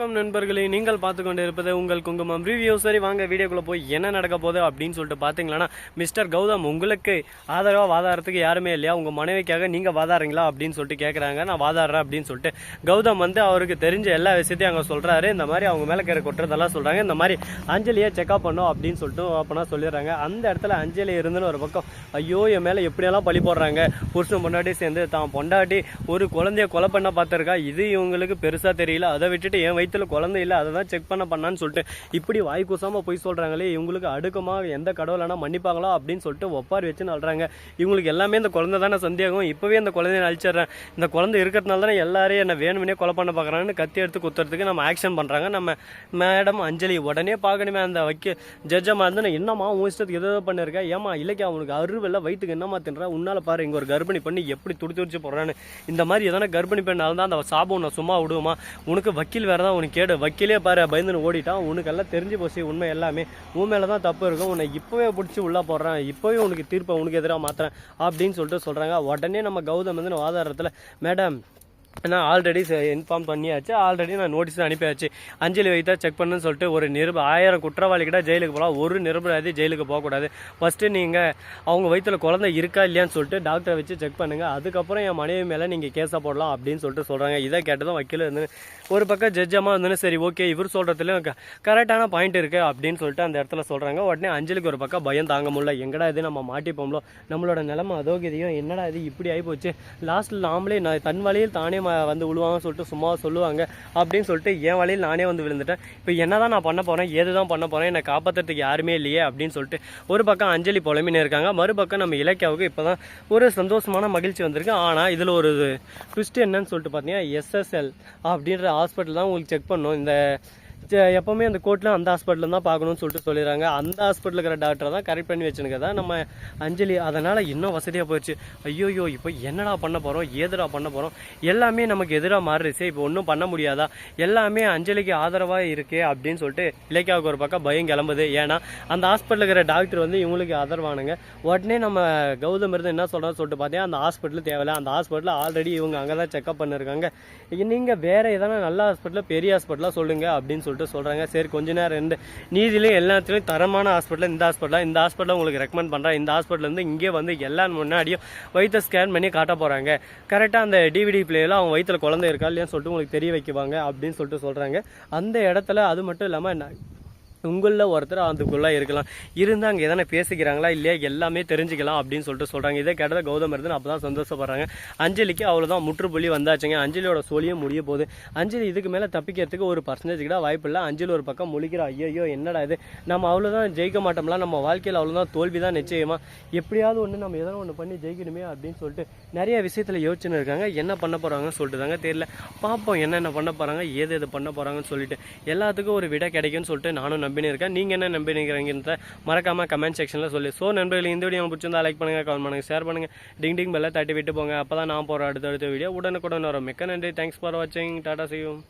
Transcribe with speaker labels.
Speaker 1: வணக்கம் நண்பர்களே. நீங்கள் பார்த்து கொண்டு இருப்பது உங்கள் குங்குமம் ரிவ்யூ சரி வாங்க வீடியோக்குள்ள போய் என்ன நடக்க போகுது அப்படின்னு சொல்லிட்டு பார்த்தீங்களன்னா மிஸ்டர் கௌதம் உங்களுக்கு ஆதரவாக வாதாடுறதுக்கு யாருமே இல்லையா? உங்கள் மனைவிக்காக நீங்கள் வாதாடுறீங்களா அப்படின்னு சொல்லிட்டு கேட்குறாங்க நான் வாதாடுறேன் அப்படின்னு சொல்லிட்டு கௌதம் வந்து அவருக்கு தெரிஞ்ச எல்லா விஷயத்தையும் அங்கே சொல்கிறாரு இந்த மாதிரி அவங்க மேலே கீரை கொட்டுறதெல்லாம் சொல்கிறாங்க இந்த மாதிரி அஞ்சலியை செக்அப் பண்ணோம் அப்படின்னு சொல்லிட்டு அப்போனா சொல்லிடுறாங்க. அந்த இடத்துல அஞ்சலி இருந்துன்னு ஒரு பக்கம் ஐயோ என் மேலே எப்படியெல்லாம் பழி போடுறாங்க? புருஷன் பொண்டாட்டி சேர்ந்து தான் பொண்டாட்டி ஒரு குழந்தைய கொலை பண்ண பார்த்துருக்கா? இது இவங்களுக்கு பெருசாக தெரியல. அதை விட்டுட்டு என் வயிற்றில் குழந்தை இல்லை அதை தான் செக் பண்ண பண்ணான்னு சொல்லிட்டு இப்படி வாய் கூசாமல் போய் சொல்கிறாங்களே இவங்களுக்கு அடுக்கமாக எந்த கடவுளானா மன்னிப்பாங்களா அப்படின்னு சொல்லிட்டு ஒப்பாரி வச்சு நல்றாங்க. இவங்களுக்கு எல்லாமே இந்த குழந்தை தானே சந்தேகம். இப்போவே அந்த குழந்தைய அழிச்சிடுறேன். இந்த குழந்தை இருக்கிறதுனால தானே எல்லாரையும் என்ன வேணும்னே கொலை பண்ண பார்க்குறாங்கன்னு கத்தி எடுத்து குத்துறதுக்கு நம்ம ஆக்ஷன் பண்ணுறாங்க நம்ம மேடம் அஞ்சலி உடனே பார்க்கணுமே அந்த வைக்க ஜட்ஜமாக இருந்து நான் என்னம்மா உன் இஷ்டத்துக்கு எதோ பண்ணிருக்கேன் ஏமா இல்லைக்கா அவனுக்கு அருவில்ல வயிற்றுக்கு என்னம்மா தின்றா? உன்னால பாரு இங்கே ஒரு கர்ப்பிணி பண்ணி எப்படி துடி துடிச்சு போடுறான்னு. இந்த மாதிரி எதனா கர்ப்பிணி பெண்ணால் தான் அந்த சாபம் உன்னை சும்மா விடுவோமா? உனக்கு வக்கீல் வேறு தான் உனக்கு கேடு. வக்கீலே பாரு பயந்துன்னு ஓடிட்டான். உனக்கெல்லாம் தெரிஞ்சு போச்சு உண்மை எல்லாமே. உன் மேலே தான் தப்பு இருக்கும் உன்னை இப்போவே பிடிச்சி உள்ளே போடுறேன். இப்போவே உனக்கு தீர்ப்பை உனக்கு எதிராக மாற்றுறேன் அப்படின்னு சொல்லிட்டு சொல்கிறாங்க உடனே நம்ம கௌதம் வந்து வாதாடுறதுல மேடம் நான் ஆல்ரெடி இன்ஃபார்ம் பண்ணியாச்சு. ஆல்ரெடி நான் நோட்டீஸ் அனுப்பியாச்சு. அஞ்சலி வைத்தா செக் பண்ணுன்னு சொல்லிட்டு ஒரு நிருப ஆயிரம் குற்றவாளிகிட்ட ஜெயிலுக்கு போகலாம் ஒரு நிருபராதி ஜெயிலுக்கு போகக்கூடாது. ஃபஸ்ட்டு நீங்கள் அவங்க வயிற்றுல குழந்தை இருக்கா இல்லையான்னு சொல்லிட்டு டாக்டரை வச்சு செக் பண்ணுங்கள் அதுக்கப்புறம் என் மனைவி மேலே நீங்கள் கேஸை போடலாம் அப்படின்னு சொல்லிட்டு சொல்கிறாங்க இதை கேட்டதும் வக்கீல் இருந்து ஒரு பக்கம் ஜட்ஜமாக இருந்துன்னு சரி ஓகே இவர் சொல்கிறதுலையும் கரெக்டான பாயிண்ட் இருக்குது அப்படின்னு சொல்லிட்டு அந்த இடத்துல சொல்கிறாங்க உடனே அஞ்சலிக்கு ஒரு பக்கம் பயம் தாங்க முடியல. எங்கடா இது நம்ம மாட்டிப்போம்லோ? நம்மளோட நிலமை அதோகதியும் என்னடா இது இப்படி ஆகிப்போச்சு லாஸ்ட்டில் நாமளே நான் தன் வழியில் தானே வந்து விழுவாங்கன்னு சொல்லிட்டு சும்மா சொல்லுவாங்க அப்படின்னு சொல்லிட்டு என் வழியில் நானே வந்து விழுந்துட்டேன். இப்போ என்ன தான் நான் பண்ண போகிறேன் ஏது தான் பண்ண போகிறேன் என்னை காப்பாற்றுறதுக்கு யாருமே இல்லையே அப்படின்னு சொல்லிட்டு ஒரு பக்கம் அஞ்சலி புலம்பின்னு இருக்காங்க. மறுபக்கம் நம்ம இலக்கியாவுக்கு இப்போ தான் ஒரு சந்தோஷமான மகிழ்ச்சி வந்திருக்கு. ஆனால் இதில் ஒரு ட்விஸ்ட் என்னன்னு சொல்லிட்டு பார்த்தீங்கன்னா எஸ்எஸ்எல் அப்படின்ற ஹாஸ்பிட்டல் தான் உங்களுக்கு செக் பண்ணணும். இந்த எப்பவுமே அந்த கோர்ட்டில் அந்த ஹாஸ்பிட்டலில் தான் பார்க்கணும்னு சொல்லிட்டு சொல்லிடுறாங்க. அந்த ஹாஸ்பிட்டலில் இருக்கிற டாக்டரை தான் கரெக்ட் பண்ணி வச்சுருக்கதா நம்ம அஞ்சலி அதனால் இன்னும் வசதியாக போயிடுச்சு ஐயோயோ இப்போ என்னடா பண்ண போகிறோம் ஏதுடா பண்ண போகிறோம் எல்லாமே நமக்கு எதிராக மாறிடுச்சு இப்போ ஒன்றும் பண்ண முடியாதா? எல்லாமே அஞ்சலிக்கு ஆதரவாக இருக்கே அப்படின்னு சொல்லிட்டு இலக்கியாவுக்கு ஒரு பக்கம் பயம் கிளம்புது. ஏன்னா அந்த ஹாஸ்பிட்டலில் இருக்கிற டாக்டர் வந்து இவங்களுக்கு ஆதரவானுங்க. உடனே நம்ம கௌதம் இருந்து என்ன சொல்கிறோம் சொல்லிட்டு பார்த்தீங்கன்னா அந்த ஹாஸ்பிட்டல் தேவையில்ல. அந்த ஹாஸ்பிட்டலில் ஆல்ரெடி இவங்க அங்கே தான் செக்அப் பண்ணிருக்காங்க நீங்கள் வேறு எதனா நல்ல ஹாஸ்பிட்டலில் பெரிய ஹாஸ்பிட்டலாக சொல்லுங்கள் அப்படின்னு சொல்லிட்டு சொல்கிறாங்க சரி கொஞ்ச நேரம் இருந்து நீதிலையும் எல்லாத்துலேயும் தரமான ஹாஸ்பிட்டல் இந்த ஹாஸ்பிட்டலாக இந்த ஹாஸ்பிட்டலில் உங்களுக்கு ரெக்கமெண்ட் பண்ணுறேன் இந்த ஹாஸ்பிட்டலேருந்து இங்கே வந்து எல்லா முன்னாடியும் வயிற்றை ஸ்கேன் பண்ணி காட்ட போகிறாங்க கரெக்டாக அந்த டிவிடி பிளேயில் அவங்க வயித்துல குழந்தை இருக்கா இல்லையான்னு சொல்லிட்டு உங்களுக்கு தெரிய வைக்குவாங்க அப்படின்னு சொல்லிட்டு சொல்கிறாங்க அந்த இடத்துல அது மட்டும் இல்லாமல் உங்களில் ஒருத்தர் அதுக்குள்ளே இருக்கலாம். இருந்து அங்கே எதனா பேசிக்கிறாங்களா இல்லையா? எல்லாமே தெரிஞ்சுக்கலாம் அப்படின்னு சொல்லிட்டு சொல்கிறாங்க இதே கேட்டதை கௌதம் இருந்து அப்போ தான் சந்தோஷப்படுறாங்க. அஞ்சலிக்கு அவ்வளோதான் முற்றுப்புள்ளி வந்தாச்சுங்க. அஞ்சலியோட சோழியும் முடிய போகுது. அஞ்சலி இதுக்கு மேலே தப்பிக்கிறதுக்கு ஒரு பர்சன்டேஜ் கூட வாய்ப்பு இல்லை. அஞ்சலி ஒரு பக்கம் முழிக்கிறா ஐயோ என்னடா இது? நம்ம அவ்வளோதான் ஜெயிக்க மாட்டோம்லாம் நம்ம வாழ்க்கையில் அவ்வளோதான் தோல்வி தான் நிச்சயமாக எப்படியாவது ஒன்று நம்ம எதனா ஒன்று பண்ணி ஜெயிக்கணுமே அப்படின்னு சொல்லிட்டு நிறைய விஷயத்தில் யோசிச்சுன்னு இருக்காங்க. என்ன பண்ண போகிறாங்கன்னு சொல்லிட்டு தாங்க தெரியல. பார்ப்போம் என்னென்ன பண்ண போகிறாங்க ஏது எது பண்ண போகிறாங்கன்னு சொல்லிட்டு. எல்லாத்துக்கும் ஒரு விடை கிடைக்கும்னு சொல்லிட்டு நானும் நம்பினிருக்கேன். நீங்கள் என்ன நம்பினீங்கிறீங்கன்ற மறக்காமல் கமெண்ட் செக்ஷனில் சொல்லி ஸோ நண்பர்கள் இந்த வீடியோ பிடிச்சிருந்தா லைக் பண்ணுங்கள் கமெண்ட் பண்ணுங்கள் ஷேர் பண்ணுங்கள் டிங் டிங் பெல்லை தட்டி விட்டு போங்க. அப்போ தான் நான் போகிற அடுத்த அடுத்த வீடியோ உடனுக்குடன் வரும். மிக்க நன்றி. தேங்க்ஸ் ஃபார் வாட்சிங் டாடா செய்யும்